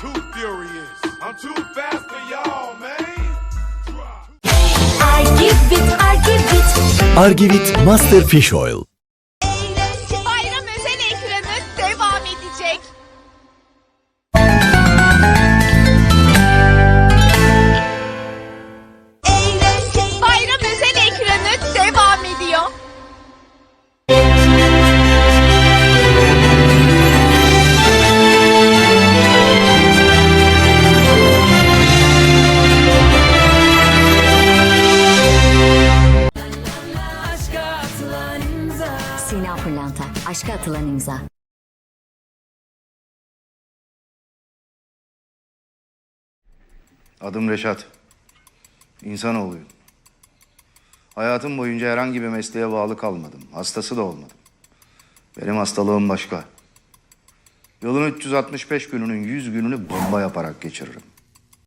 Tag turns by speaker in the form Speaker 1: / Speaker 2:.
Speaker 1: too furious. I'm too fast for y'all, man.
Speaker 2: Argivit, Argivit.
Speaker 3: Argivit Master Fish Oil.
Speaker 4: Bayram özel ekranı devam edecek.
Speaker 2: Sina Pırlanta, aşka atılan imza.
Speaker 5: Adım Reşat. İnsanoğluyum. Hayatım boyunca herhangi bir mesleğe bağlı kalmadım. Hastası da olmadım. Benim hastalığım başka. Yılın 365 gününün 100 gününü bomba yaparak geçiririm.